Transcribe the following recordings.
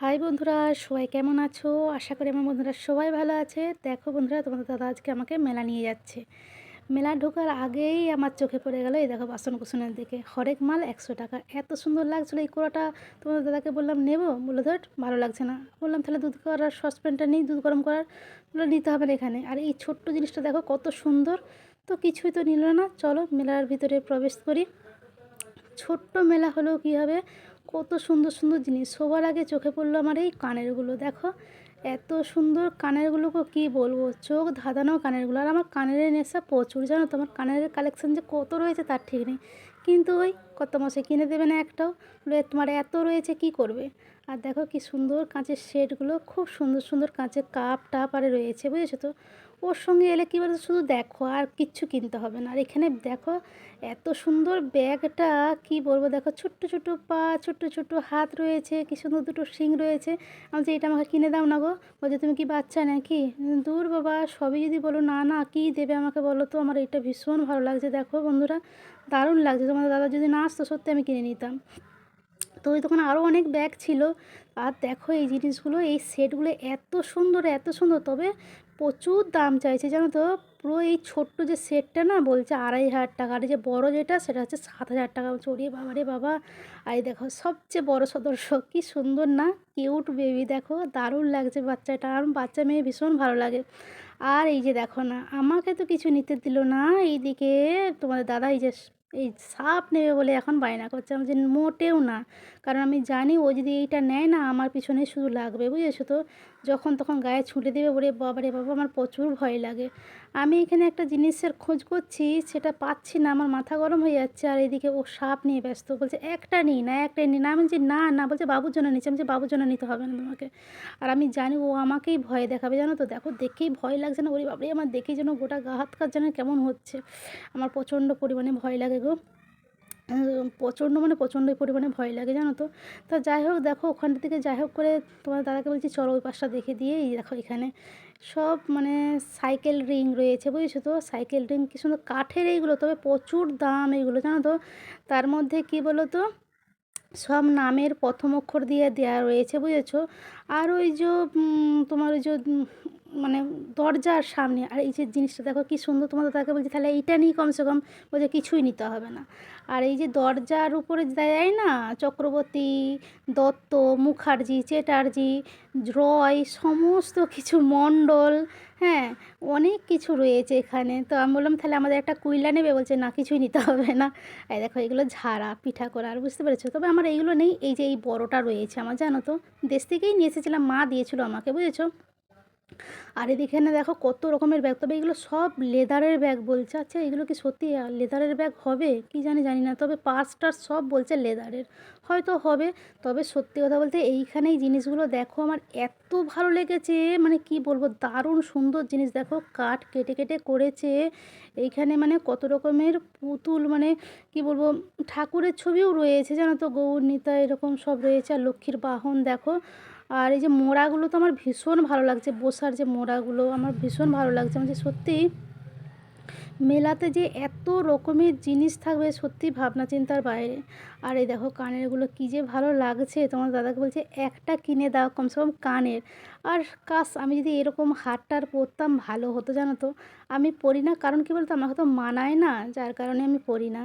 High বন্ধুরা, সবাই কেমন আছো? আশা করি আমার বন্ধুরা সবাই ভালো আছে। দেখো বন্ধুরা, তোমাদের দাদা আজকে আমাকে মেলা নিয়ে যাচ্ছে। মেলা ঢোকার আগেই আমার চোখে পড়ে গেল, এই দেখো বাসন কুসনের দিকে। হরেক মাল একশো টাকা। এত সুন্দর লাগছিল, এই কোড়াটা তোমাদের দাদাকে বললাম, নেব? বলল, ধর, ভালো লাগছে না। বললাম, তাহলে দুধ করার সসপ্যানটা নেই, দুধ গরম করার। বলল, নিতে হবে এখানে। আর এই ছোট্ট জিনিসটা দেখো, কত সুন্দর। তো কিছুই তো নিল না। চলো মেলার ভিতরে প্রবেশ করি। ছোট্ট মেলা হলেও কী হবে? কত সুন্দর সুন্দর জিনিস। সবার আগে চোখে পড়ল আমার এই কানেরগুলো, দেখো। এত সুন্দর কানেরগুলোকে কী বলব? চোখ ধাঁধানো কানেরগুলো। আর আমার কানের নেশা প্রচুর, জানো তো? আমার কানের কালেকশান যে কত রয়েছে তার ঠিক নেই। কিন্তু ওই কত মাসে কিনে দেবে না একটাও তোমার এত রয়েছে, কি করবে? আর দেখো কি সুন্দর কাঁচের সেটগুলো খুব সুন্দর সুন্দর কাঁচের কাপ টাপ আরে রয়েছে, বুঝেছ তো? ওর সঙ্গে এলে কী বলতো, শুধু দেখো আর কিচ্ছু কিনতে হবে না। আর এখানে দেখো এত সুন্দর ব্যাগটা, কি বলব, দেখো ছোট্ট ছোট্ট পা, ছোট্ট ছোট্ট হাত রয়েছে, কি সুন্দর দুটো শিং রয়েছে। আমি যে এটা আমাকে কিনে দাও না গো। বলছে, তুমি কি বাচ্চা নাকি? দূর বাবা, সবই যদি বলো, না না, কী দেবে আমাকে বলো তো? আমার এটা ভীষণ ভালো লাগছে। দেখো বন্ধুরা, দারুণ লাগছে। তোমাদের দাদা যদি না আসতো, সত্যি আমি কিনে নিতাম। তো ওই দোকানে আরও অনেক ব্যাগ ছিল। আর দেখো এই জিনিসগুলো, এই সেটগুলো এত সুন্দর এত সুন্দর। তবে প্রচুর দাম চাইছে, জানো তো? পুরো এই ছোট্ট যে সেটটা না বলছে আড়াই হাজার টাকা, আর যে বড়ো যেটা সেটা হচ্ছে সাত হাজার টাকা। চড়িয়ে বাবা, রে বাবা। আর দেখো, সবচেয়ে বড় সদস্য, কি সুন্দর না? কিউট বেবি দেখো, দারুণ লাগছে বাচ্চাটা, আর বাচ্চা মেয়ে ভীষণ ভালো লাগে। আর এই যে দেখো না, আমাকে তো কিছু নিতে দিল না, এইদিকে তোমাদের দাদা, এই যে এই সাপ নেবে বলে এখন বায়না করছে। আমি যে মোটেও না। কারণ আমি জানি ও যদি এইটা নেয় না, আমার পিছনে শুধু লাগবে, বুঝেছ তো? যখন তখন গায়ে ছুটে দেবে বলে, বাবারে বাবা, আমার প্রচুর ভয় লাগে। আমি এখানে একটা জিনিসের খোঁজ করছি, সেটা পাচ্ছি না, আমার মাথা গরম হয়ে যাচ্ছে আর এদিকে ও সাপ নিয়ে ব্যস্ত। বলছে, একটা নিই না, একটা নিই। না, আমি যে না না। বলছে, বাবুর জন্য নিচ্ছে আমি যে বাবুর জন্য নিতে হবে না তোমাকে। আর আমি জানি ও আমাকেই ভয় দেখাবে, জানো তো? দেখো, দেখেই ভয় লাগছে না? ওরে বাবারে আমার দেখেই যেন গোটা গা হাত কাজ যেন কেমন হচ্ছে? আমার প্রচণ্ড পরিমাণে ভয় লাগে গো। প্রচণ্ড মানে প্রচণ্ড পরিমাণে ভয় লাগে, জানো তো? তা যাই হোক, দেখো ওখানটা থেকে যাই হোক করে তোমার দাদাকে বলছি, চলো ওই পাশটা দেখে দিয়ে এই দেখো এখানে। সব মানে সাইকেল রিং রয়েছে, বুঝেছ তো? সাইকেল রিং কি সুন্দর কাঠের এইগুলো, তবে প্রচুর দাম এইগুলো, জানো তো? তার মধ্যে কি বলো তো সব নামের প্রথম অক্ষর দিয়ে দেওয়া রয়েছে, বুঝেছ? আর ওই যে তোমার ওই যে মানে দরজার সামনে। আর এই যে জিনিসটা দেখো কি সুন্দর তোমাদের তাকে বলছি, তাহলে এইটা নিয়ে কমসে কম বলছে কিছুই নিতে হবে না। আর এই যে দরজার উপরে দেয় না, চক্রবর্তী, দত্ত, মুখার্জি চ্যাটার্জি রয়, সমস্ত কিছু, মণ্ডল হ্যাঁ অনেক কিছু রয়েছে এখানে। তো আমি বললাম, তাহলে আমাদের একটা কুইলা নেবে। বলছে, না, কিছুই নিতে হবে না। এই দেখো, এগুলো ঝাড়া, পিঠা করা, আর বুঝতে পেরেছ? তবে আমার এইগুলো নেই, এই যে এই বড়টা রয়েছে আমার, জানো তো? দেশ থেকেই নিয়ে এসেছিলাম, মা দিয়েছিল আমাকে, বুঝেছ? আর এদিকে না দেখো কত রকমের ব্যাগ তবে এগুলো সব লেদারের ব্যাগ বলছে। আচ্ছা এগুলো কি সত্যি লেদারের ব্যাগ হবে? কি জানি জানি না। তবে পার্স টার্স সব বলছে লেদারের হয়তো হবে, তবে সত্যি কথা বলতে এইখানে এই জিনিসগুলো দেখো আমার এত ভালো লেগেছে। মানে কি বলব, দারুণ সুন্দর জিনিস। দেখো কাঠ কেটে কেটে করেছে। এইখানে মানে কত রকমের পুতুল মানে কি বলব, ঠাকুরের ছবিও রয়েছে। জানো তো, গৌর, নিতা, এরকম সব রয়েছে। আর লক্ষ্মীর বাহন, দেখো। আর এই যে মোড়াগুলো তো আমার ভীষণ ভালো লাগছে, বসার যে মোড়াগুলো আমার ভীষণ ভালো লাগছে। আমার যে সত্যি মেলাতে যে এত রকমের জিনিস থাকবে, সত্যি ভাবনা চিন্তার বাইরে। আর এই দেখো কানেরগুলো কী যে ভালো লাগছে। তোমার দাদাকে বলছে, একটা কিনে দাও, কমসে কম কানের। আর কাশ আমি যদি এরকম হারটার পরতাম, ভালো হতো, জানো তো। আমি পরি না, কারণ কী বলতো, আমাকে তো মানায় না, যার কারণে আমি পরি না।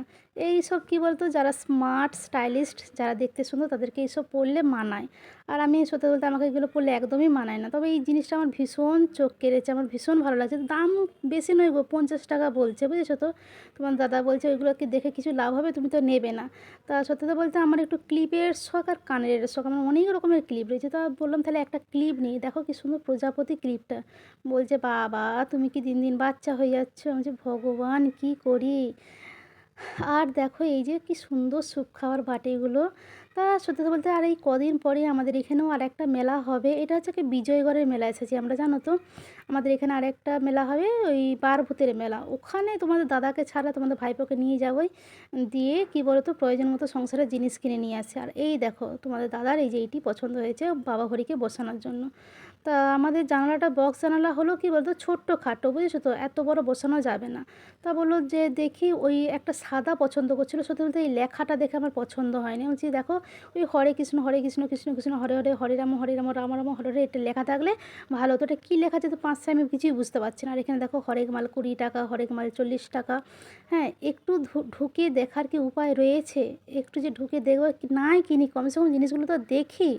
এই সব কী বলতো, যারা স্মার্ট স্টাইলিস্ট যারা দেখতে সুন্দর, তাদেরকে এইসব পরলে মানায়। আর আমি সত্যি বলতে আমাকে এগুলো পরলে একদমই মানায় না। তবে এই জিনিসটা আমার ভীষণ চোখ কেড়েছে, আমার ভীষণ ভালো লাগছে। দাম বেশি নয় গো, পঞ্চাশ টাকা বলছে, বুঝেছ তো? তোমার দাদা বলছে ওইগুলোকে দেখে কিছু লাভ হবে? তুমি তো নেবে না। তা সত্যি বলতে, আমার একটু ক্লিপের শখ আর কানের শখ, আমার অনেক রকমের ক্লিপ রয়েছে। তা বললাম, তাহলে একটা ক্লিপ নিই দেখো কি সুন্দর প্রজাপতি ক্লিপটা বলছে, বাবা, তুমি কি দিন দিন বাচ্চা হয়ে যাচ্ছ? আমি যে ভগবান, কি করি? আর দেখো, এই যে কি সুন্দর স্যুপ খাওয়ার বাটিগুলো। তা সত্যি বলতে আর এই কদিন পরে আমাদের এখানেও আর একটা মেলা হবে। এটা হচ্ছে কি বিজয়গড়ের মেলা এসেছি, আমরা জানো তো? আমাদের এখানে আর একটা মেলা হবে, ওই বারভূতের মেলা। ওখানে তোমাদের দাদাকে ছাড়া তোমাদের ভাইপোকে নিয়ে যাবোই, দিয়ে কি বলো তো প্রয়োজন মতো সংসারের জিনিস কিনে নিয়ে আসে। আর এই দেখো, তোমাদের দাদার এই যে এইটি পছন্দ হয়েছে বাবা হরিকে বসানোর জন্য। তা আমাদের জানালাটা বক্স জানালা হলো কি বলতো, ছোট্ট খাটো, বুঝেছ তো? এত বড় বসানো যাবে না। তা বলল যে, দেখি ওই একটা সাদা পছন্দ করছিল। সত্যি বলতে এই লেখাটা দেখে আমার পছন্দ হয়নি। বলছি, দেখো ওই হরে কৃষ্ণ হরে কৃষ্ণ কৃষ্ণ কৃষ্ণ, হরে হরে হরে রাম হরে রাম রাম রাম, হরে হরে, এটা লেখা থাকলে ভালো। তো এটা কী লেখা আছে তো পাঁচশো আমি কিছুই বুঝতে পারছি না। আর এখানে দেখো হরেক মাল কুড়ি টাকা, হরেক মাল চল্লিশ টাকা। হ্যাঁ একটু ঢুকে দেখার কি উপায় রয়েছে? একটু যে ঢুকে দেখব নাই কিনি? কমসে কম জিনিসগুলো তো দেখি।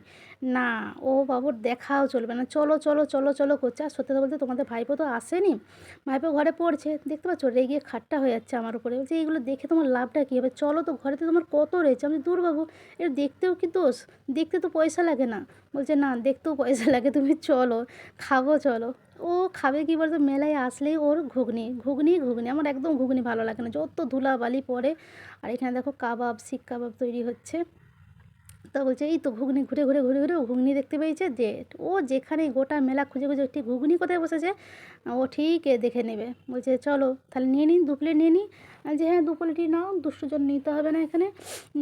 না, ও বাবুর দেখাও চলবে না। চলো চলো চলো চলো করছে। আর সত্যি বলতে তোমাদের ভাইপো তো আসেনি। ভাইপো ঘরে পড়ছে। দেখতে পাচ্ছ রেগে খাট্টা হয়ে যাচ্ছে আমার উপরে। বলছে, এইগুলো দেখে তোমার লাভটা কী হবে? চলো তো ঘরেতে তোমার কত রয়েছে। আমি দূর বাবু এটা দেখতেও কি দোষ দেখতে তো পয়সা লাগে না। বলছে, না, দেখতেও পয়সা লাগে, তুমি চলো, খাব, চলো। ও খাবে কি বলতো, মেলায় আসলেই ওর ঘুগনি ঘুগনি ঘুগনি। আমার একদম ঘুগনি ভালো লাগে না। যত ধুলা বালি পড়ে, আর এখানে দেখো কাবাব শিক কাবাব তৈরি হচ্ছে। তা বলছে, এই তো ঘুগনি ঘুরে ঘুরে ঘুরে ঘুরে ঘুগনি দেখতে পেয়েছে, যে ও যেখানে গোটা মেলা খুঁজে খুঁজে একটি ঘুগনি কোথায় বসেছে? ও ঠিক দেখে নেবে। বলছে, চলো তাহলে নিয়ে নিন দু প্লেট নিয়ে নিই। যে হ্যাঁ দু প্লেটই নাও, দুশো জন নিতে হবে না এখানে।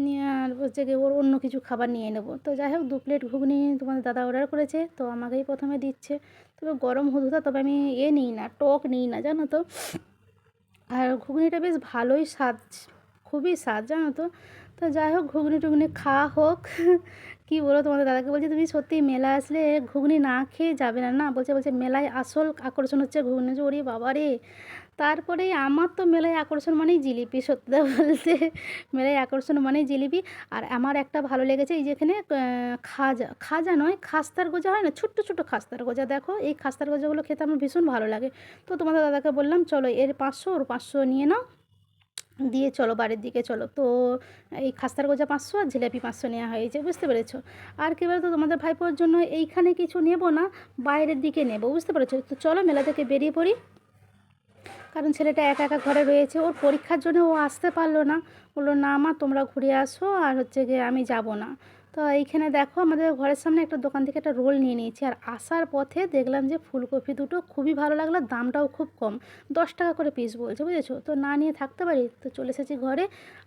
নিয়ে আর হচ্ছে গিয়ে ওর অন্য কিছু খাবার নিয়ে নেব। তো যাই হোক, দু প্লেট ঘুগনি তোমাদের দাদা অর্ডার করেছে, তো আমাকেই প্রথমে দিচ্ছে। তবে গরম হুদুদা তবে আমি এ নিই না, টক নিই না, জানো তো। আর ঘুগনিটা বেশ ভালোই স্বাদ, খুবই স্বাদ, জানো তো। তো যাই হোক, ঘুগনি টুগনি খাওয়া হোক। কী বলো তোমাদের দাদাকে? বলছি, তুমি সত্যি মেলা আসলে ঘুগনি না খেয়ে যাবে না না? বলছে বলছে, মেলায় আসল আকর্ষণ হচ্ছে ঘুগনি ওরে বাবা রে! তারপরে আমার তো মেলায় আকর্ষণ মানেই জিলিপি, সত্যি বলতে। মেলায় আকর্ষণ মানেই জিলিপি। আর আমার একটা ভালো লেগেছে, এই যেখানে খাজা খাজা নয়, খাস্তার গোজা হয় না? ছোট্ট ছোট্ট খাস্তার গোজা। দেখো, এই খাস্তার গোজাগুলো খেতে আমার ভীষণ ভালো লাগে। তো তোমাদের দাদাকে বললাম, চলো, এর পাঁচশো ওর পাঁচশো নিয়ে নাও। দিয়ে চলো বাড়ির দিকে চলো। তো এই খাস্তার গোজা পাঁচশো আর জিলাপি পাঁচশো নেওয়া হয়েছে বুঝতে পেরেছ? আর কি বলতো, তোমাদের ভাইপোর জন্য এইখানে কিছু নেব না, বাইরের দিকে নেব, বুঝতে পেরেছ? তো চলো মেলা থেকে বেরিয়ে পড়ি। কারণ ছেলেটা একা একা ঘরে রয়েছে, ওর পরীক্ষার জন্য ও আসতে পারল না। বলল, না মা, তোমরা ঘুরে আসো, আর হচ্ছে গিয়ে আমি যাব না। তো এইখানে দেখো আমাদের ঘরের সামনে একটা দোকান থেকে একটা রোল নিয়ে নিয়েছি। আর আসার পথে দেখলাম যে ফুলকপি দুটো খুবই ভালো লাগল দামটাও খুব কম। দশ টাকা করে পিস বলছে, বুঝেছ? তো না নিয়ে থাকতে পারি, তো চলে এসেছি ঘরে।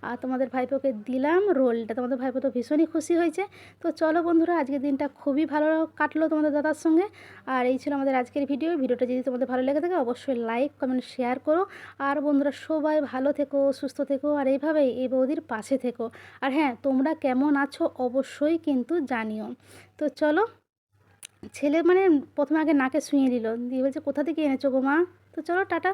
আর তোমাদের ভাইপোকে দিলাম রোলটা। তোমাদের ভাইপো তো ভীষণই খুশি হয়েছে। তো চলো বন্ধুরা, আজকের দিনটা খুবই ভালো কাটলো তোমাদের দাদার সঙ্গে। আর এই ছিল আমাদের আজকের ভিডিও ভিডিওটা যদি তোমাদের ভালো লেগে থাকে, অবশ্যই লাইক কমেন্ট শেয়ার করো। আর বন্ধুরা, সবাই ভালো থেকো, সুস্থ থেকো, আর এইভাবেই এই বৌদির পাশে থেকো। আর হ্যাঁ তোমরা কেমন আছো, অবশ্যই কিন্তু জানিও। তো চলো, ছেলে মানে প্রথমে আগে নাকে শুয়ে দিল দিয়ে বলছে, কোথা থেকে এনেছো গো মা? তো চলো, টাটা।